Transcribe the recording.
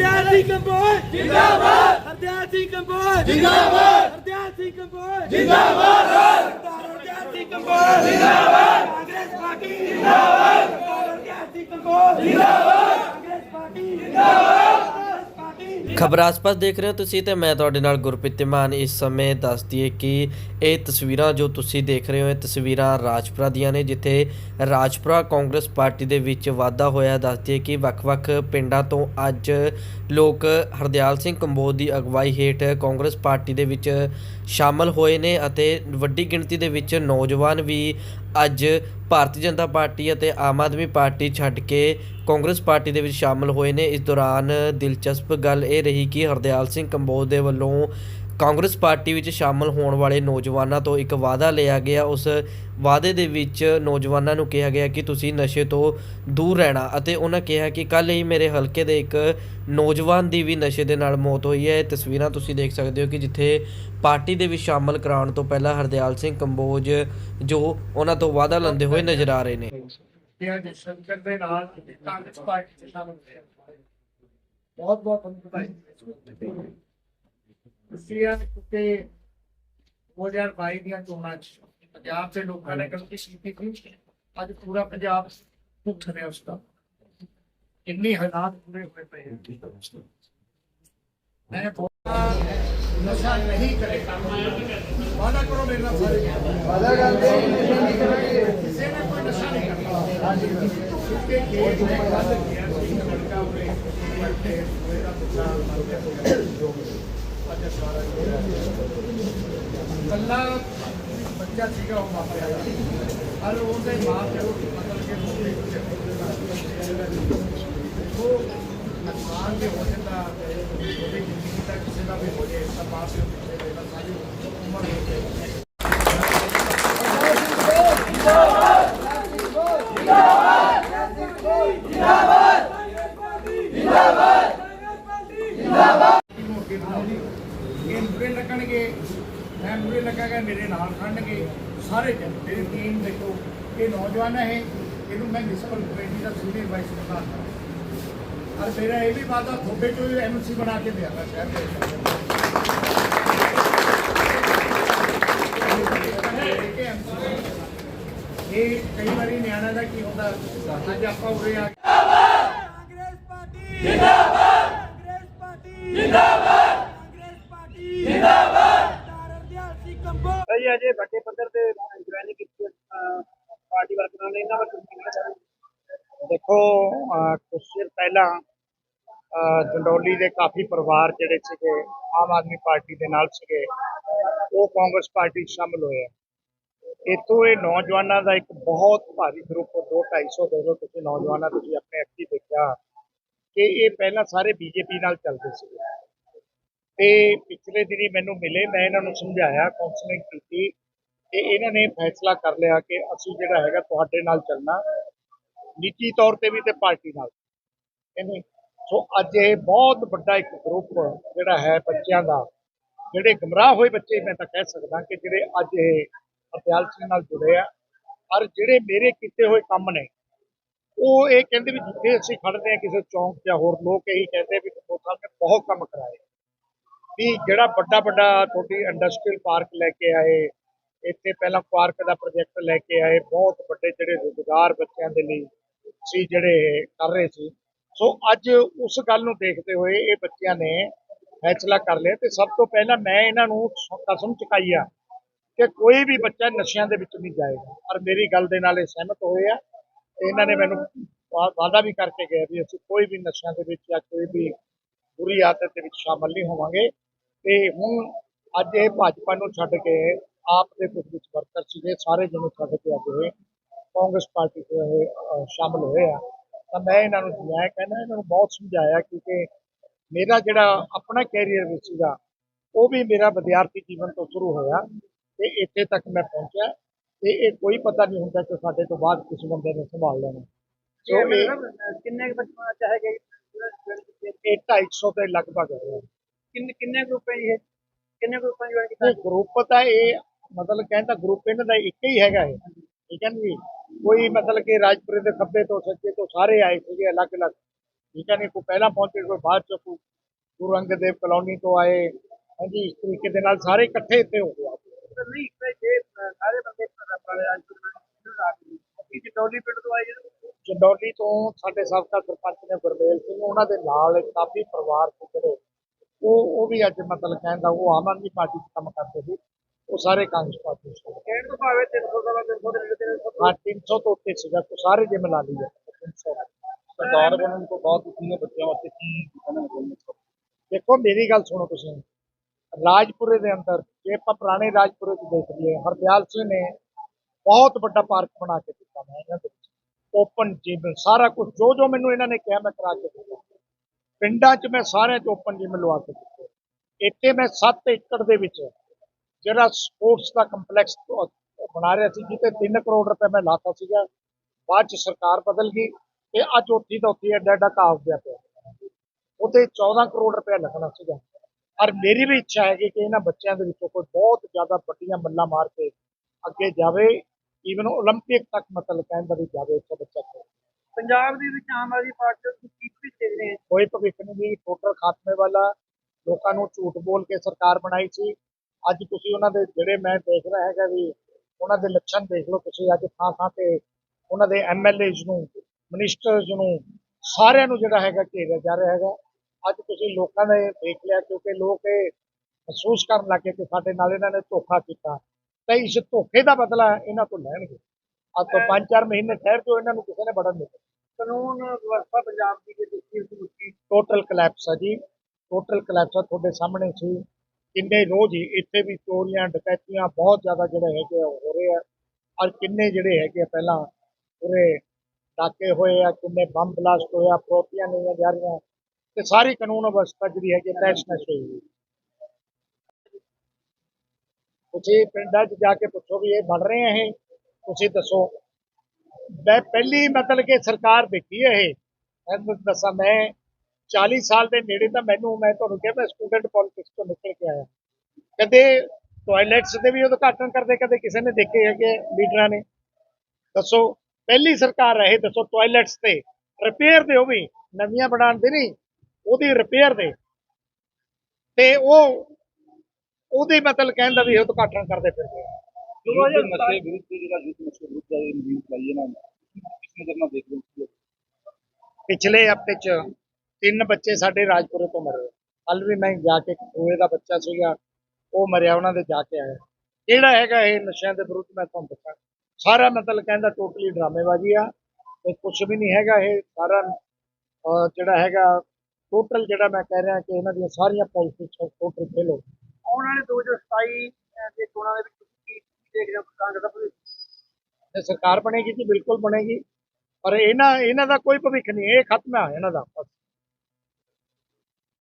ਹਰਦਿਆਲ ਸਿੰਘ ਕੰਬੋਜ। ਜਿੰਦਾਬਾਦ। ਹਰਦਿਆਲ ਸਿੰਘ ਕੰਬੋਜ। ਜਿੰਦਾਬਾਦ। ਹਰਦਿਆਲ ਸਿੰਘ ਕੰਬੋਜ। ਜਿੰਦਾਬਾਦ। ਹਰਦਿਆਲ ਸਿੰਘ ਕੰਬੋਜ। ਜਿੰਦਾਬਾਦ। ਕਾਂਗਰਸ ਪਾਰਟੀ। ਜਿੰਦਾਬਾਦ। ਹਰਦਿਆਲ ਸਿੰਘ ਕੰਬੋਜ। ਜਿੰਦਾਬਾਦ। ਕਾਂਗਰਸ ਪਾਰਟੀ। ਜਿੰਦਾਬਾਦ। ਖਬਰ ਆਸ-ਪਾਸ ਦੇਖ ਰਹੇ ਹੋ ਤੁਸੀਂ ਤੇ ਮੈਂ ਤੁਹਾਡੇ ਨਾਲ ਗੁਰਪ੍ਰੀਤ ਧੀਮਾਨ। ਇਸ ਸਮੇਂ ਦੱਸ ਦਈਏ ਕਿ ਇਹ ਤਸਵੀਰਾਂ ਜੋ ਤੁਸੀਂ ਦੇਖ ਰਹੇ ਹੋ, ਇਹ ਤਸਵੀਰਾਂ ਰਾਜਪੁਰਾ ਦੀਆਂ ਨੇ, ਜਿੱਥੇ ਰਾਜਪੁਰਾ ਕਾਂਗਰਸ ਪਾਰਟੀ ਦੇ ਵਿੱਚ ਵਾਧਾ ਹੋਇਆ। ਦੱਸ ਦਈਏ ਕਿ ਵੱਖ-ਵੱਖ ਪਿੰਡਾਂ ਤੋਂ ਅੱਜ ਲੋਕ ਹਰਦਿਆਲ ਸਿੰਘ ਕੰਬੋਜ ਦੀ ਅਗਵਾਈ ਹੇਠ ਕਾਂਗਰਸ ਪਾਰਟੀ ਦੇ ਵਿੱਚ ਸ਼ਾਮਲ ਹੋਏ ਨੇ ਅਤੇ ਵੱਡੀ ਗਿਣਤੀ ਦੇ ਵਿੱਚ ਨੌਜਵਾਨ ਵੀ ਅੱਜ ਭਾਰਤੀ ਜਨਤਾ ਪਾਰਟੀ ਅਤੇ ਆਮ ਆਦਮੀ ਪਾਰਟੀ ਛੱਡ ਕੇ ਕਾਂਗਰਸ ਪਾਰਟੀ ਦੇ ਵਿੱਚ ਸ਼ਾਮਲ ਹੋਏ ਨੇ। ਇਸ ਦੌਰਾਨ ਦਿਲਚਸਪ ਗੱਲ ਇਹ ਰਹੀ ਕਿ ਹਰਦਿਆਲ ਸਿੰਘ ਕੰਬੋਜ ਦੇ ਵੱਲੋਂ ਕਾਂਗਰਸ ਪਾਰਟੀ ਵਿੱਚ ਸ਼ਾਮਲ ਹੋਣ ਵਾਲੇ ਨੌਜਵਾਨਾਂ ਤੋਂ ਇੱਕ ਵਾਅਦਾ ਲਿਆ ਗਿਆ। ਉਸ ਵਾਅਦੇ ਦੇ ਵਿੱਚ ਨੌਜਵਾਨਾਂ ਨੂੰ ਕਿਹਾ ਗਿਆ ਕਿ ਤੁਸੀਂ ਨਸ਼ੇ ਤੋਂ ਦੂਰ ਰਹਿਣਾ ਅਤੇ ਉਹਨਾਂ ਕਿਹਾ ਕਿ ਕੱਲ ਹੀ ਮੇਰੇ ਹਲਕੇ ਦੇ ਇੱਕ ਨੌਜਵਾਨ ਦੀ ਵੀ ਨਸ਼ੇ ਦੇ ਨਾਲ ਮੌਤ ਹੋਈ ਹੈ। ਇਹ ਤਸਵੀਰਾਂ ਤੁਸੀਂ ਦੇਖ ਸਕਦੇ ਹੋ ਕਿ ਜਿੱਥੇ ਪਾਰਟੀ ਦੇ ਵਿੱਚ ਸ਼ਾਮਲ ਕਰਾਉਣ ਤੋਂ ਪਹਿਲਾਂ ਹਰਦਿਆਲ ਸਿੰਘ ਕੰਬੋਜ ਜੋ ਉਹਨਾਂ ਤੋਂ ਵਾਅਦਾ ਲੈਂਦੇ ਹੋਏ ਨਜ਼ਰ ਆ ਰਹੇ ਨੇ। ਬਹੁਤ ਬਹੁਤ ਧੰਨਵਾਦ ਸਿਆ ਕਿ 2022 ਦੀਆਂ ਚੋਣਾਂ 'ਚ ਪੰਜਾਬ ਦੇ ਲੋਕਾਂ ਨੇ ਗਲਤੀ ਕੀਤੀ ਸੀ ਅੱਜ ਪੂਰਾ ਪੰਜਾਬ ਉੱਠ ਰਿਹਾ ਉਸ ਦਾ ਇੰਨੇ ਹਾਲਾਤ ਪੂਰੇ ਹੋਏ ਪਏ ਹਨ। ਮੈਂ ਬੋਲਦਾ ਨਸ਼ਾ ਨਹੀਂ ਕਰੇਗਾ ਵਾਦਾ ਕਰੋ ਮੇਰੇ ਨਾਲ ਸਾਰੇ ਵਾਦਾ ਕਰਦੇ ਕਿਸੇ ਨੇ ਕੋਈ ਨਸ਼ਾ ਨਹੀਂ ਕਰਨਾ ਕਿਉਂਕਿ ਖੇਤ ਨੇ ਗੱਲ ਕੀਆ ਸੀ ਲੜਕਾ ਹੋਵੇ ਵੱਡੇ ਹੋਏ ਦਾ ਪੁੱਛਾ ਅੱਜ ਸਾਰਾ ਕੱਲਾ ਬੱਚਾ ਸੀਗਾ ਉਹ ਮਾਪਿਆਂ ਦਾ। ਹਰ ਉਹਦੇ ਮਾਂ ਪਿਓ ਮਤਲਬ ਕਿ ਮੋਟੇ ਉਹ ਨੁਕਸਾਨ ਜੇ ਹੋ ਜਾਂਦਾ ਉਹਦੀ ਜ਼ਿੰਦਗੀ ਦਾ ਕਿਸੇ ਦਾ ਵੀ ਹੋ ਜਾਏ, ਤਾਂ ਮਾਂ ਪਿਓ ਸਾਰੀ ਉਮਰ ਹੋ ਜਾਏ ਨੂੰ ਅੱਗੇ ਵਧਾਉਣੀ ਇਹ ਮੂਰੇ ਲੱਗਣਗੇ ਮੈਂ ਮੂਰੇ ਲੱਗਾਗਾ ਮੇਰੇ ਨਾਲ ਖੜਨਗੇ ਸਾਰੇ ਜਨ ਮੇਰੀ ਟੀਮ ਦੇਖੋ, ਇਹ ਨੌਜਵਾਨ ਹੈ ਇਹਨੂੰ ਮੈਂ ਮਿਸਪਲ ਕਮੇਟੀ ਦਾ ਸੀਨੀਅਰ ਵਾਈਸ ਪ੍ਰਧਾਨ ਹਾਂ ਔਰ ਮੇਰਾ ਇਹ ਵੀ ਵਾਦਾ ਥੋੜੇ ਚੋਂ ਐਮਸੀ ਬਣਾ ਕੇ ਦਿਆਂਗਾ ਸ਼ਹਿਰ ਦੇ ਇਹ ਕਈ ਵਾਰੀ ਨਿਆਣਾ ਦਾ ਕੀ ਹੁੰਦਾ, ਅੱਜ ਆਪਾਂ ਉਰੇ ਆ ਕਾਂਗਰਸ ਪਾਰਟੀ ਜਿੰਦਾਬਾਦ ਕਾਂਗਰਸ ਪਾਰਟੀ ਜਿੰਦਾਬਾਦ ਕਾਂਗਰਸ ਪਾਰਟੀ ਜਿੰਦਾਬਾਦ ਹਰਦਿਆਲ ਅਜੇ ਵੱਡੇ ਪੱਧਰ ਤੇ ਜੁਆਇਨਿੰਗ ਕੀਤੀ ਪਾਰਟੀ ਵਰਕਰਾਂ ਨੇ ਇਹਨਾਂ ਬਾਰੇ ਦੇਖੋ, ਅਹ ਚਿਰ ਪਹਿਲਾਂ ਜੰਡੋਲੀ ਦੇ ਕਾਫੀ ਪਰਿਵਾਰ ਜਿਹੜੇ ਸੀਗੇ, ਆਮ ਆਦਮੀ ਪਾਰਟੀ ਦੇ ਨਾਲ ਸੀਗੇ, ਉਹ ਕਾਂਗਰਸ ਪਾਰਟੀ ਸ਼ਾਮਲ ਹੋਏ ਆ। ਇਹ ਨੌਜਵਾਨਾਂ ਦਾ ਇੱਕ ਬਹੁਤ ਭਾਰੀ ਗਰੁੱਪ 2 250 ਦੇ ਲੋ ਤੁਸੀਂ ਨੌਜਵਾਨਾਂ, ਤੁਸੀਂ ਆਪਣੇ ਅੱਖੀ ਦੇਖਿਆ ਕਿ ਇਹ ਪਹਿਲਾਂ ਸਾਰੇ ਬੀਜੇਪੀ ਨਾਲ ਚੱਲਦੇ ਸੀਗੇ। ਤੇ ਪਿਛਲੇ ਦਿਨੀ ਮੈਨੂੰ ਮਿਲੇ, ਮੈਂ ਇਹਨਾਂ ਨੂੰ ਸਮਝਾਇਆ ਕਾਉਂਸਲਿੰਗ ਕੀਤੀ ਤੇ ਇਹਨਾਂ ਨੇ ਫੈਸਲਾ ਕਰ ਲਿਆ ਕਿ ਅਸੀਂ ਜਿਹੜਾ ਹੈਗਾ ਤੁਹਾਡੇ ਨਾਲ ਚੱਲਣਾ, ਨਿੱਜੀ ਤੌਰ ਤੇ ਵੀ ਤੇ ਪਾਰਟੀ ਨਾਲ। ਕਹਿੰਦੇ ਸੋ ਅੱਜ ਇਹ ਬਹੁਤ ਵੱਡਾ ਇੱਕ ਗਰੁੱਪ ਜਿਹੜਾ ਹੈ ਬੱਚਿਆਂ ਦਾ, ਜਿਹੜੇ ਗਮਰਾਹ ਹੋਏ ਬੱਚੇ, ਮੈਂ ਤਾਂ ਕਹਿ ਸਕਦਾ ਕਿ ਜਿਹੜੇ ਅੱਜ ਇਹ ਅਧਿਆਲ ਸਿੰਘ ਨਾਲ ਜੁੜੇ ਆ ਔਰ ਜਿਹੜੇ ਮੇਰੇ ਕੀਤੇ ਹੋਏ ਕੰਮ ਨੇ, ਉਹ ਇਹ ਕਹਿੰਦੇ ਵੀ ਜਿੱਥੇ ਅਸੀਂ ਖੜਦੇ ਆ ਕਿਸੇ ਚੌਂਕ ਜਾਂ ਹੋਰ ਲੋਕ ਇਹੀ ਕਹਿੰਦੇ ਵੀ ਕਪੂਰ ਸਾਹਿਬ ਨੇ ਬਹੁਤ ਕੰਮ ਕਰਾਏ। ਵੀ ਜਿਹੜਾ ਵੱਡਾ ਵੱਡਾ ਤੁਹਾਡੀ ਇੰਡਸਟਰੀਅਲ ਪਾਰਕ ਲੈ ਕੇ ਆਏ, ਇੱਥੇ ਪਹਿਲਾਂ ਪਾਰਕ ਦਾ ਪ੍ਰੋਜੈਕਟ ਲੈ ਕੇ ਆਏ, ਬਹੁਤ ਵੱਡੇ ਜਿਹੜੇ ਰੁਜ਼ਗਾਰ ਬੱਚਿਆਂ ਦੇ ਲਈ ਸੀ, ਜਿਹੜੇ ਕਰ ਰਹੇ ਸੀ। ਸੋ ਅੱਜ ਉਸ ਗੱਲ ਨੂੰ ਦੇਖਦੇ ਹੋਏ ਇਹ ਬੱਚਿਆਂ ਨੇ ਫੈਸਲਾ ਕਰ ਲਿਆ ਤੇ ਸਭ ਤੋਂ ਪਹਿਲਾਂ ਮੈਂ ਇਹਨਾਂ ਨੂੰ ਕਸਮ ਚੁਕਾਈ ਆ ਕਿ ਕੋਈ ਵੀ ਬੱਚਾ ਨਸ਼ਿਆਂ ਦੇ ਵਿੱਚ ਨਹੀਂ ਜਾਏਗਾ। ਔਰ ਮੇਰੀ ਗੱਲ ਦੇ ਨਾਲ ਇਹ ਸਹਿਮਤ ਹੋਏ ਆ ਤੇ ਇਹਨਾਂ ਨੇ ਮੈਨੂੰ ਵਾਅਦਾ ਵੀ ਕਰਕੇ ਗਏ ਵੀ ਅਸੀਂ ਕੋਈ ਵੀ ਨਸ਼ਿਆਂ ਦੇ ਵਿੱਚ ਜਾਂ ਕੋਈ ਵੀ ਬੁਰੀ ਆਦਤ ਦੇ ਵਿੱਚ ਸ਼ਾਮਲ ਨਹੀਂ ਹੋਵਾਂਗੇ। ਤੇ ਹੁਣ ਅੱਜ ਇਹ ਭਾਜਪਾ ਨੂੰ ਛੱਡ ਕੇ ਆਪ ਦੇ ਕੁਝ ਵਿੱਚ ਵਰਕਰ ਸੀਗੇ ਸਾਰੇ ਜਣੇ ਛੱਡ ਕੇ ਅੱਜ ਇਹ ਕਾਂਗਰਸ ਪਾਰਟੀ ਅਹ, ਸ਼ਾਮਲ ਹੋਏ ਆ। ਤਾਂ ਮੈਂ ਇਹਨਾਂ ਨੂੰ ਮੈਂ ਕਹਿੰਦਾ ਇਹਨਾਂ ਨੂੰ ਬਹੁਤ ਸਮਝਾਇਆ ਕਿਉਂਕਿ ਮੇਰਾ ਜਿਹੜਾ ਆਪਣਾ ਕੈਰੀਅਰ ਵਿੱਚ ਸੀਗਾ ਉਹ ਵੀ ਮੇਰਾ ਵਿਦਿਆਰਥੀ ਜੀਵਨ ਤੋਂ ਸ਼ੁਰੂ ਹੋਇਆ ਤੇ ਇੱਥੇ ਤੱਕ ਮੈਂ ਪਹੁੰਚਿਆ। ਤੇ ਇਹ ਕੋਈ ਪਤਾ ਨਹੀਂ ਹੁੰਦਾ ਕਿ ਸਾਡੇ ਤੋਂ ਬਾਅਦ ਕਿਸ ਬੰਦੇ ਨੇ ਸੰਭਾਲ ਲੈਣਾ। ਸੋ ਕਿੰਨੇ ਕੁ ਬੱਚੇ ਚਾਹੇਗੇ ਇਹ 250 ਦੇ ਲਗਭਗ ਹੈ ਕਿੰਨੇ ਕਿੰਨੇ ਗਰੁੱਪ ਹੈ ਇਹ? ਕਿੰਨੇ ਗਰੁੱਪਾਂ ਜੁਆਇਨ ਕੀਤਾ ਇਹ ਗਰੁੱਪ ਤਾਂ ਇਹ ਮਤਲਬ ਕਹਿੰਦਾ ਗਰੁੱਪ ਇਹਨਾਂ ਦਾ ਇੱਕ ਹੀ ਹੈਗਾ ਇਹ। ਠੀਕ ਹੈ ਨਾ ਜੀ? ਕੋਈ ਮਤਲਬ ਕਿ ਰਾਜਪੁਰੇ ਦੇ ਖੱਬੇ ਤੋਂ ਸੱਜੇ ਤੋਂ ਸਾਰੇ ਆਏ ਸੀਗੇ ਅਲੱਗ-ਅਲੱਗ। ਠੀਕ ਹੈ ਨਹੀਂ ਕੋਈ ਪਹਿਲਾਂ ਪਹੁੰਚੇ ਕੋਈ ਬਾਅਦ ਚ ਕੋਈ ਗੁਰੂ ਅੰਗਦ ਦੇਵ ਕਲੋਨੀ ਤੋਂ ਆਏ। ਹਾਂਜੀ ਇਸ ਤਰੀਕੇ ਦੇ ਨਾਲ ਸਾਰੇ ਇਕੱਠੇ ਇੱਥੇ ਹੋ ਗਏ ਨਹੀਂ ਜੇ ਸਾਰੇ ਬੰਦੇ ਪਿੰਡ ਤੋਂ ਆਏ ਜਿਹੜੇ ਚੰਡੋਲੀ ਤੋਂ ਸਾਡੇ ਸਾਬਕਾ ਸਰਪੰਚ ਨੇ ਗੁਰਮੇਲ ਸਿੰਘ ਉਹਨਾਂ ਦੇ ਨਾਲ ਕਾਫੀ ਪਰਿਵਾਰ ਸੀ ਜਿਹੜੇ ਉਹ ਉਹ ਵੀ ਅੱਜ ਮਤਲਬ ਕਹਿੰਦਾ ਉਹ ਆਮ ਆਦਮੀ ਪਾਰਟੀ 'ਚ ਕੰਮ ਕਰਦੇ ਸੀ। ਉਹ ਸਾਰੇ ਕਾਂਗਰਸ ਪਾਰਟੀ 'ਚ। ਕਹਿਣ ਤੋਂ ਭਾਵੇਂ 300 ਦਾ 300 ਦੇ ਨੇੜੇ ਹਾਂ 300 ਤੋਂ ਉੱਤੇ ਸੀਗਾ। ਕੋਈ ਸਾਰੇ ਜੇ ਮਿਲਾ ਲਈਏ। 300 ਸਰਦਾਰ ਬਣਨ ਤੋਂ ਬਾਅਦ ਤੁਸੀਂ ਬੱਚਿਆਂ ਵਾਸਤੇ ਕੀ ਕਹਿਣਾ ਦੇਖੋ ਮੇਰੀ ਗੱਲ ਸੁਣੋ ਤੁਸੀਂ। ਰਾਜਪੁਰੇ ਦੇ ਅੰਦਰ ਜੇ ਆਪਾਂ ਪੁਰਾਣੇ ਰਾਜਪੁਰੇ ਚ ਦੇਖ ਲਈਏ ਹਰਦਿਆਲ ਸਿੰਘ ਨੇ ਬਹੁਤ ਵੱਡਾ ਪਾਰਕ ਬਣਾ ਕੇ ਦਿੱਤਾ। ਮੈਂ ਇਹਨਾਂ ਦੇ ਵਿੱਚ। ਓਪਨ ਜਿਮ ਸਾਰਾ ਕੁਝ ਜੋ ਜੋ ਮੈਨੂੰ ਇਹਨਾਂ ਨੇ ਕਿਹਾ ਮੈਂ ਕਰਾ ਕੇ ਦਿੱਤਾ। ਪਿੰਡਾਂ 'ਚ ਮੈਂ ਸਾਰਿਆਂ 'ਚ ਓਪਨ ਜਿਮ ਲਵਾ ਕੇ ਦਿੱਤੇ ਇੱਥੇ ਮੈਂ 7 ਏਕੜ ਦੇ ਵਿੱਚ ਜਿਹੜਾ ਸਪੋਰਟਸ ਦਾ ਕੰਪਲੈਕਸ ਬਣਾ ਰਿਹਾ ਸੀ ਜਿੱਤੇ 3 ਕਰੋੜ ਰੁਪਏ ਮੈਂ ਲਾਤਾ ਸੀਗਾ ਬਾਅਦ 'ਚ ਸਰਕਾਰ ਬਦਲ ਗਈ ਤੇ ਅੱਜ ਉੱਥੇ ਦਾ ਉੱਥੇ ਐਡਾ ਐਡਾ ਘਾਹ ਉੱਗਿਆ ਪਿਆ ਉਹਤੇ 14 ਕਰੋੜ ਰੁਪਏ ਲੱਗਣਾ ਸੀਗਾ ਔਰ ਮੇਰੀ ਵੀ ਇੱਛਾ ਹੈ ਕਿ ਇਹਨਾਂ ਬੱਚਿਆਂ ਦੇ ਵਿੱਚੋਂ ਕੋਈ ਬਹੁਤ ਜ਼ਿਆਦਾ ਵੱਡੀਆਂ ਮੱਲਾਂ ਮਾਰ ਕੇ ਅੱਗੇ ਜਾਵੇ ਈਵਨ 올림픽 ਤੱਕ ਮਤਲਬ ਕਹਿੰਦਾ ਵੀ ਜਾਵੇ ਇੱਥੇ ਬੱਚਾ ਖੇਡੇ। ਪੰਜਾਬ ਦੇ ਵਿੱਚ ਆਮ ਆਦਮੀ ਪਾਰਟੀ ਨੂੰ ਕੀ ਵੀ ਕੋਈ ਭਵਿੱਖ ਨਹੀਂ ਜੀ ਟੋਟਲ ਖਾਤਮੇ ਵਾਲਾ ਲੋਕਾਂ ਨੂੰ ਝੂਠ ਬੋਲ ਕੇ ਸਰਕਾਰ ਬਣਾਈ ਸੀ। ਅੱਜ ਤੁਸੀਂ ਉਹਨਾਂ ਦੇ ਜਿਹੜੇ ਮੈਂ ਦੇਖ ਰਿਹਾ ਹੈਗਾ ਵੀ ਉਹਨਾਂ ਦੇ ਲੱਛਣ ਦੇਖ ਲਓ ਤੁਸੀਂ ਅੱਜ ਥਾਂ ਥਾਂ ਤੇ ਉਹਨਾਂ ਦੇ ਐਮਐਲਏਜ਼ ਨੂੰ ਮਿਨਿਸਟਰਸ ਨੂੰ ਸਾਰਿਆਂ ਨੂੰ ਜਿਹੜਾ ਹੈਗਾ ਘੇਰਿਆ ਜਾ ਰਿਹਾ ਹੈਗਾ। ਅੱਜ ਤੁਸੀਂ ਲੋਕਾਂ ਨੇ ਦੇਖ ਲਿਆ ਕਿਉਂਕਿ ਲੋਕ ਇਹ ਮਹਿਸੂਸ ਕਰਨ ਲੱਗੇ ਕਿ ਸਾਡੇ ਨਾਲ ਇਹਨਾਂ ਨੇ ਧੋਖਾ ਕੀਤਾ। ਤਾਂ ਇਸ ਧੋਖੇ ਦਾ ਬਦਲਾ ਇਹਨਾਂ ਤੋਂ ਲੈਣਗੇ। ਅੱਜ ਤੋਂ 5-4 ਮਹੀਨੇ ਠਹਿਰ ਕੇ ਇਹਨਾਂ ਨੂੰ ਕਿਸੇ ਨੇ ਬੜਨ ਨਹੀਂ ਕਾਨੂੰਨ ਵਿਵਸਥਾ ਪੰਜਾਬ ਦੀ ਜੇ ਦੇਖੀ ਉਸ ਮੁੱਕੀ ਟੋਟਲ ਕਲੈਪਸ ਆ ਜੀ। ਟੋਟਲ ਕਲੈਪਸ ਆ ਤੁਹਾਡੇ ਸਾਹਮਣੇ ਸੀ। ਕਿੰਨੇ ਰੋਜ਼ ਹੀ ਇੱਥੇ ਵੀ ਚੋਰੀਆਂ, ਡਕੈਤੀਆਂ ਬਹੁਤ ਜ਼ਿਆਦਾ ਜਿਹੜੇ ਹੈਗੇ ਹੋ ਰਹੇ ਆ। ਔਰ ਕਿੰਨੇ ਜਿਹੜੇ ਹੈਗੇ ਪਹਿਲਾਂ ਪੂਰੇ ਡਾਕੇ ਹੋਏ ਆ, ਕਿੰਨੇ ਬੰਬ ਬਲਾਸਟ ਹੋਇਆ ਫਰੋਤੀਆਂ ਨਹੀਂ ਜਾ ਰਹੀਆਂ। ਤੇ ਸਾਰੀ ਕਾਨੂੰਨ ਵਿਵਸਥਾ ਜਿਹੜੀ ਹੈਗੀ ਤੈਸ਼ ਨੈਸ਼ ਹੋਈ ਹੋਈ। ਤੁਸੀਂ ਪਿੰਡਾਂ 'ਚ ਜਾ ਕੇ ਪੁੱਛੋ ਵੀ ਇਹ ਬਣ ਰਹੇ ਆ ਇਹ? ਤੁਸੀਂ ਦੱਸੋ। ਮੈਂ ਪਹਿਲੀ ਮਤਲਬ ਕਿ ਸਰਕਾਰ ਦੇਖੀ ਹੈ ਇਹ। ਮੈਂ ਦੱਸਾਂ, ਮੈਂ 40 ਸਾਲ ਦੇ ਨੇੜੇ ਤਾਂ ਮੈਨੂੰ, ਮੈਂ ਤੁਹਾਨੂੰ ਕਿਹਾ, ਮੈਂ ਸਟੂਡੈਂਟ ਪੋਲਿਟਿਕਸ ਤੋਂ ਨਿਕਲ ਕੇ ਆਇਆ। ਕਦੇ ਟਾਇਲਟਸ ਦੇ ਵੀ ਉਦਘਾਟਨ ਕਰਦੇ, ਕਦੇ ਕਿਸੇ ਨੇ ਦੇਖੇ ਹੈਗੇ ਲੀਡਰਾਂ ਨੇ। ਦੱਸੋ, ਪਹਿਲੀ ਸਰਕਾਰ ਰਹੇ ਦੱਸੋ ਟਾਇਲਟਸ ਤੇ। ਰਿਪੇਅਰ ਦੇ ਉਹ ਵੀ, ਨਵੀਆਂ ਬਣਾਉਣ ਦੇ ਨਹੀਂ, ਉਹਦੀ ਰਿਪੇਅਰ ਦੇ। ਤੇ ਉਹ, ਉਹਦੇ ਮਤਲਬ ਕਹਿੰਦਾ ਵੀ ਵੀ ਉਦਘਾਟਨ ਕਰਦੇ ਫਿਰਦੇ ਯੁੱਧ ਨਸ਼ੇ ਵਿਰੁੱਧ ਜਿਹੜਾ ਯੁੱਧ ਨਸ਼ੇ ਵਿਰੁੱਧ ਦਾ ਇਹ ਨਿਊਜ਼ ਲਾਈ ਇਹਨਾਂ ਨੇ ਕਿਸ ਨਜ਼ਰ ਨਾਲ ਦੇਖ ਰਹੇ ਹੋ ਪਿਛਲੇ ਹਫ਼ਤੇ ਚ ਤਿੰਨ ਬੱਚੇ ਸਾਡੇ ਰਾਜਪੁਰੇ ਤੋਂ ਮਰੇ ਕੱਲ ਵੀ ਮੈਂ ਜਾ ਕੇ ਕੋਏ ਦਾ ਬੱਚਾ ਸੀਗਾ ਉਹ ਮਰਿਆ ਉਹਨਾਂ ਦੇ ਜਾ ਕੇ ਆਇਆ ਕਿਹੜਾ ਹੈਗਾ ਇਹ ਨਸ਼ਿਆਂ ਦੇ ਵਿਰੁੱਧ? ਮੈਂ ਤੁਹਾਨੂੰ ਦੱਸਾਂ। ਸਾਰਾ ਮਤਲਬ ਕਹਿੰਦਾ ਟੋਟਲੀ ਡਰਾਮੇਬਾਜ਼ੀ ਆ ਤੇ ਕੁਝ ਵੀ ਨਹੀਂ ਹੈਗਾ ਇਹ ਸਾਰਾ ਜਿਹੜਾ ਹੈਗਾ ਟੋਟਲ ਜਿਹੜਾ ਮੈਂ ਕਹਿ ਰਿਹਾ ਕਿ ਇਹਨਾਂ ਦੀਆਂ ਸਾਰੀਆਂ ਪੋਲਿਟਿਕਸ ਟੋਟਲ ਫੇਲ ਹੋ ਗਈਆਂ। ਆਉਣ ਵਾਲੇ 2027 ਦੇ ਚੋਣਾਂ ਦੇ ਵਿੱਚ ਦੇਖਦੇ ਹੋ ਕਾਂਗਰਸ ਦਾ ਭਵਿੱਖ। ਤੇ ਸਰਕਾਰ ਬਣੇਗੀ ਜੀ ਬਿਲਕੁਲ ਬਣੇਗੀ? ਪਰ ਇਹਨਾਂ ਇਹਨਾਂ ਦਾ ਕੋਈ ਭਵਿੱਖ ਨਹੀਂ, ਇਹ ਖਤਮ ਹੈ ਇਹਨਾਂ ਦਾ ਬਸ।